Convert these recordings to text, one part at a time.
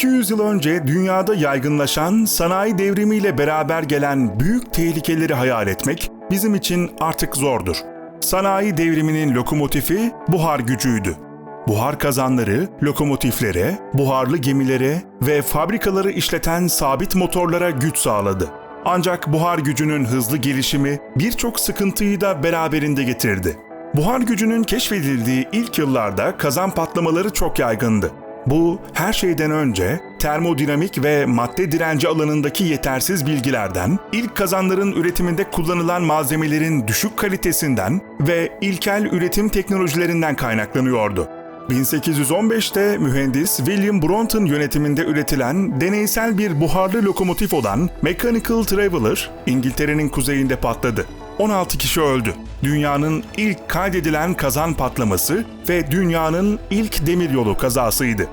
200 yıl önce dünyada yaygınlaşan sanayi devrimiyle beraber gelen büyük tehlikeleri hayal etmek bizim için artık zordur. Sanayi devriminin lokomotifi buhar gücüydü. Buhar kazanları lokomotiflere, buharlı gemilere ve fabrikaları işleten sabit motorlara güç sağladı. Ancak buhar gücünün hızlı gelişimi birçok sıkıntıyı da beraberinde getirdi. Buhar gücünün keşfedildiği ilk yıllarda kazan patlamaları çok yaygındı. Bu her şeyden önce termodinamik ve madde direnci alanındaki yetersiz bilgilerden, ilk kazanların üretiminde kullanılan malzemelerin düşük kalitesinden ve ilkel üretim teknolojilerinden kaynaklanıyordu. 1815'te mühendis William Bronton yönetiminde üretilen deneysel bir buharlı lokomotif olan Mechanical Traveller, İngiltere'nin kuzeyinde patladı. 16 kişi öldü. Dünyanın ilk kaydedilen kazan patlaması ve dünyanın ilk demiryolu kazasıydı.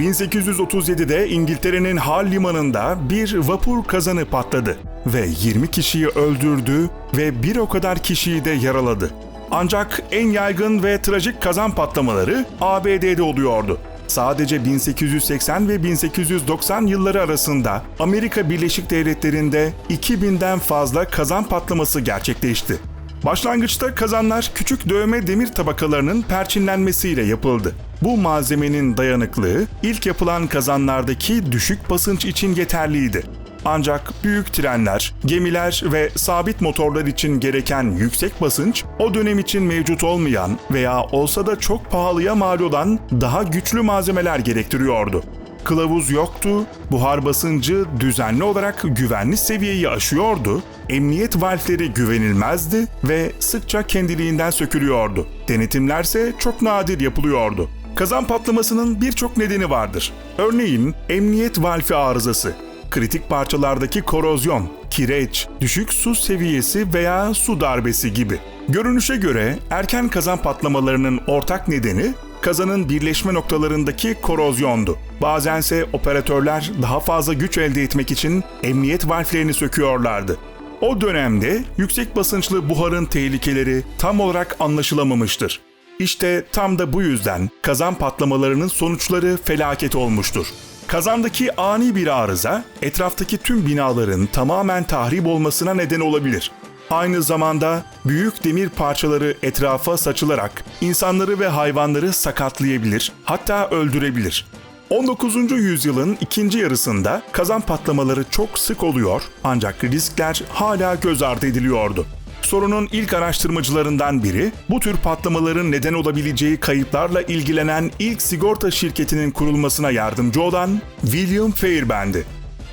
1837'de İngiltere'nin Hal limanında bir vapur kazanı patladı ve 20 kişiyi öldürdü ve bir o kadar kişiyi de yaraladı. Ancak en yaygın ve trajik kazan patlamaları ABD'de oluyordu. Sadece 1880 ve 1890 yılları arasında Amerika Birleşik Devletleri'nde 2000'den fazla kazan patlaması gerçekleşti. Başlangıçta kazanlar küçük dövme demir tabakalarının perçinlenmesiyle yapıldı. Bu malzemenin dayanıklığı ilk yapılan kazanlardaki düşük basınç için yeterliydi. Ancak büyük trenler, gemiler ve sabit motorlar için gereken yüksek basınç o dönem için mevcut olmayan veya olsa da çok pahalıya mal olan daha güçlü malzemeler gerektiriyordu. Kılavuz yoktu, buhar basıncı düzenli olarak güvenli seviyeyi aşıyordu, emniyet valfleri güvenilmezdi ve sıkça kendiliğinden sökülüyordu. Denetimlerse çok nadir yapılıyordu. Kazan patlamasının birçok nedeni vardır. Örneğin emniyet valfi arızası, kritik parçalardaki korozyon, kireç, düşük su seviyesi veya su darbesi gibi. Görünüşe göre erken kazan patlamalarının ortak nedeni kazanın birleşme noktalarındaki korozyondu. Bazense operatörler daha fazla güç elde etmek için emniyet valflerini söküyorlardı. O dönemde yüksek basınçlı buharın tehlikeleri tam olarak anlaşılamamıştır. İşte tam da bu yüzden kazan patlamalarının sonuçları felaket olmuştur. Kazandaki ani bir arıza etraftaki tüm binaların tamamen tahrip olmasına neden olabilir. Aynı zamanda büyük demir parçaları etrafa saçılarak insanları ve hayvanları sakatlayabilir, hatta öldürebilir. 19. yüzyılın ikinci yarısında kazan patlamaları çok sık oluyor ancak riskler hala göz ardı ediliyordu. Sorunun ilk araştırmacılarından biri, bu tür patlamaların neden olabileceği kayıplarla ilgilenen ilk sigorta şirketinin kurulmasına yardımcı olan William Fairbairn'di.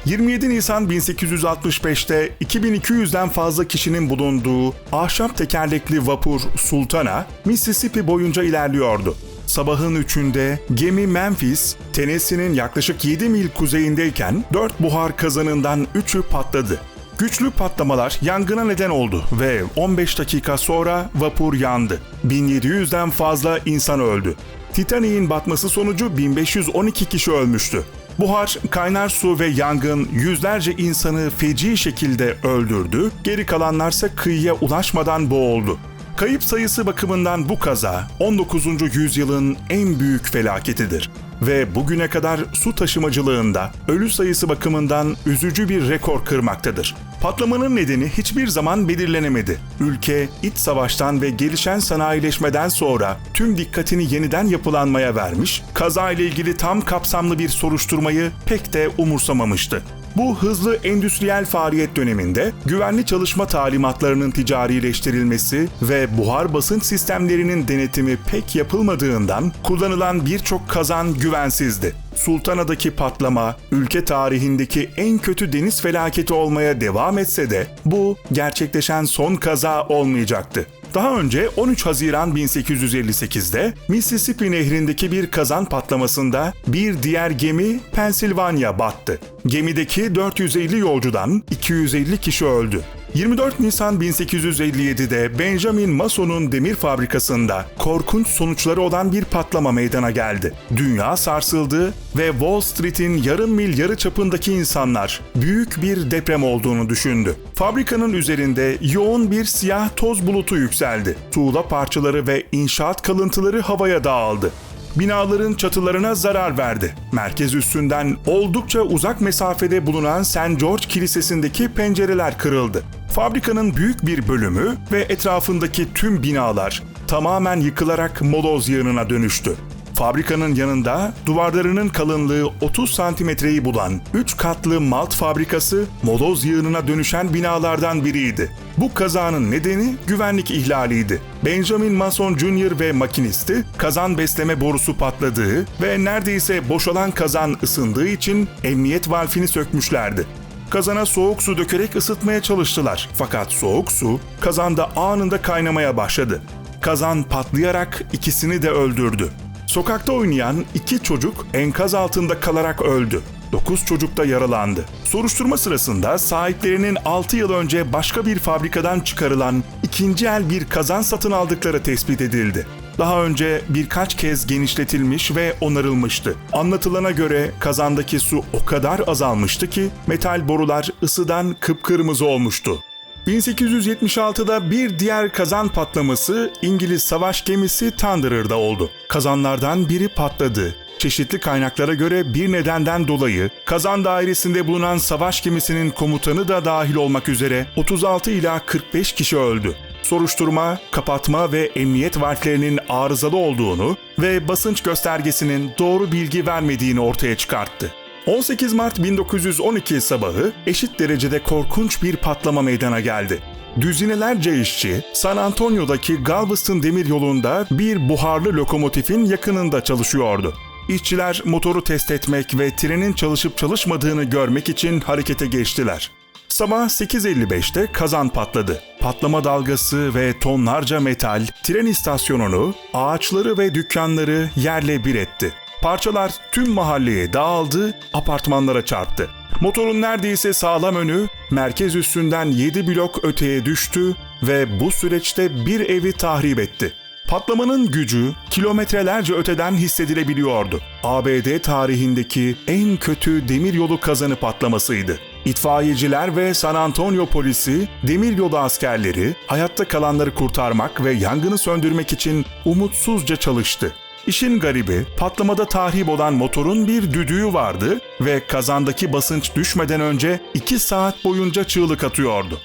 27 Nisan 1865'te 2200'den fazla kişinin bulunduğu ahşap tekerlekli vapur Sultana, Mississippi boyunca ilerliyordu. Sabahın üçünde gemi Memphis, Tennessee'nin yaklaşık 7 mil kuzeyindeyken 4 buhar kazanından 3'ü patladı. Güçlü patlamalar yangına neden oldu ve 15 dakika sonra vapur yandı. 1700'den fazla insan öldü. Titanic'in batması sonucu 1512 kişi ölmüştü. Buhar, kaynar su ve yangın yüzlerce insanı feci şekilde öldürdü, geri kalanlarsa kıyıya ulaşmadan boğuldu. Kayıp sayısı bakımından bu kaza 19. yüzyılın en büyük felaketidir ve bugüne kadar su taşımacılığında ölü sayısı bakımından üzücü bir rekor kırmaktadır. Patlamanın nedeni hiçbir zaman belirlenemedi. Ülke iç savaştan ve gelişen sanayileşmeden sonra tüm dikkatini yeniden yapılanmaya vermiş, kaza ile ilgili tam kapsamlı bir soruşturmayı pek de umursamamıştı. Bu hızlı endüstriyel faaliyet döneminde güvenli çalışma talimatlarının ticarileştirilmesi ve buhar basınç sistemlerinin denetimi pek yapılmadığından kullanılan birçok kazan güvensizdi. Sultana'daki patlama ülke tarihindeki en kötü deniz felaketi olmaya devam etse de bu gerçekleşen son kaza olmayacaktı. Daha önce 13 Haziran 1858'de Mississippi Nehri'ndeki bir kazan patlamasında bir diğer gemi Pennsylvania battı. Gemideki 450 yolcudan 250 kişi öldü. 24 Nisan 1857'de Benjamin Mason'un demir fabrikasında korkunç sonuçları olan bir patlama meydana geldi. Dünya sarsıldı ve Wall Street'in yarım mil yarı çapındaki insanlar büyük bir deprem olduğunu düşündü. Fabrikanın üzerinde yoğun bir siyah toz bulutu yükseldi. Tuğla parçaları ve inşaat kalıntıları havaya dağıldı. Binaların çatılarına zarar verdi. Merkez üstünden oldukça uzak mesafede bulunan St. George Kilisesi'ndeki pencereler kırıldı. Fabrikanın büyük bir bölümü ve etrafındaki tüm binalar tamamen yıkılarak moloz yığınına dönüştü. Fabrikanın yanında duvarlarının kalınlığı 30 santimetreyi bulan 3 katlı malt fabrikası moloz yığınına dönüşen binalardan biriydi. Bu kazanın nedeni güvenlik ihlaliydi. Benjamin Mason Jr. ve makinisti kazan besleme borusu patladığı ve neredeyse boşalan kazan ısındığı için emniyet valfini sökmüşlerdi. Kazana soğuk su dökerek ısıtmaya çalıştılar. Fakat soğuk su kazanda anında kaynamaya başladı. Kazan patlayarak ikisini de öldürdü. Sokakta oynayan iki çocuk enkaz altında kalarak öldü. 9 çocuk da yaralandı. Soruşturma sırasında sahiplerinin 6 yıl önce başka bir fabrikadan çıkarılan ikinci el bir kazan satın aldıkları tespit edildi. Daha önce birkaç kez genişletilmiş ve onarılmıştı. Anlatılana göre kazandaki su o kadar azalmıştı ki metal borular ısıdan kıpkırmızı olmuştu. 1876'da bir diğer kazan patlaması İngiliz savaş gemisi Thunderer'da oldu. Kazanlardan biri patladı. Çeşitli kaynaklara göre bir nedenden dolayı kazan dairesinde bulunan savaş gemisinin komutanı da dahil olmak üzere 36 ila 45 kişi öldü. Soruşturma, kapatma ve emniyet valflerinin arızalı olduğunu ve basınç göstergesinin doğru bilgi vermediğini ortaya çıkarttı. 18 Mart 1912 sabahı eşit derecede korkunç bir patlama meydana geldi. Düzinelerce işçi San Antonio'daki Galveston demir yolunda bir buharlı lokomotifin yakınında çalışıyordu. İşçiler motoru test etmek ve trenin çalışıp çalışmadığını görmek için harekete geçtiler. Sabah 8.55'te kazan patladı. Patlama dalgası ve tonlarca metal tren istasyonunu, ağaçları ve dükkanları yerle bir etti. Parçalar tüm mahalleye dağıldı, apartmanlara çarptı. Motorun neredeyse sağlam önü merkez üstünden 7 blok öteye düştü ve bu süreçte bir evi tahrip etti. Patlamanın gücü kilometrelerce öteden hissedilebiliyordu. ABD tarihindeki en kötü demiryolu kazanı patlamasıydı. İtfaiyeciler ve San Antonio polisi, demiryolu askerleri hayatta kalanları kurtarmak ve yangını söndürmek için umutsuzca çalıştı. İşin garibi, patlamada tahrip olan motorun bir düdüğü vardı ve kazandaki basınç düşmeden önce 2 saat boyunca çığlık atıyordu.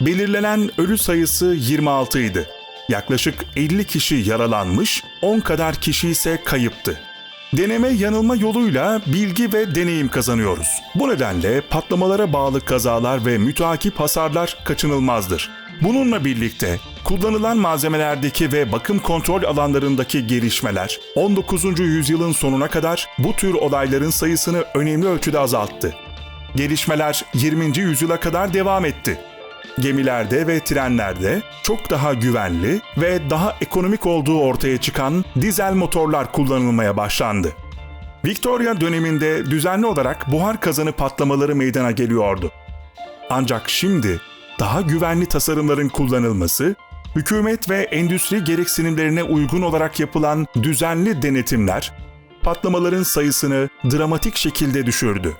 Belirlenen ölü sayısı 26 idi. Yaklaşık 50 kişi yaralanmış, 10 kadar kişi ise kayıptı. Deneme yanılma yoluyla bilgi ve deneyim kazanıyoruz. Bu nedenle patlamalara bağlı kazalar ve müteakip hasarlar kaçınılmazdır. Bununla birlikte kullanılan malzemelerdeki ve bakım kontrol alanlarındaki gelişmeler 19. yüzyılın sonuna kadar bu tür olayların sayısını önemli ölçüde azalttı. Gelişmeler 20. yüzyıla kadar devam etti. Gemilerde ve trenlerde çok daha güvenli ve daha ekonomik olduğu ortaya çıkan dizel motorlar kullanılmaya başlandı. Victoria döneminde düzenli olarak buhar kazanı patlamaları meydana geliyordu. Ancak şimdi daha güvenli tasarımların kullanılması, hükümet ve endüstri gereksinimlerine uygun olarak yapılan düzenli denetimler patlamaların sayısını dramatik şekilde düşürdü.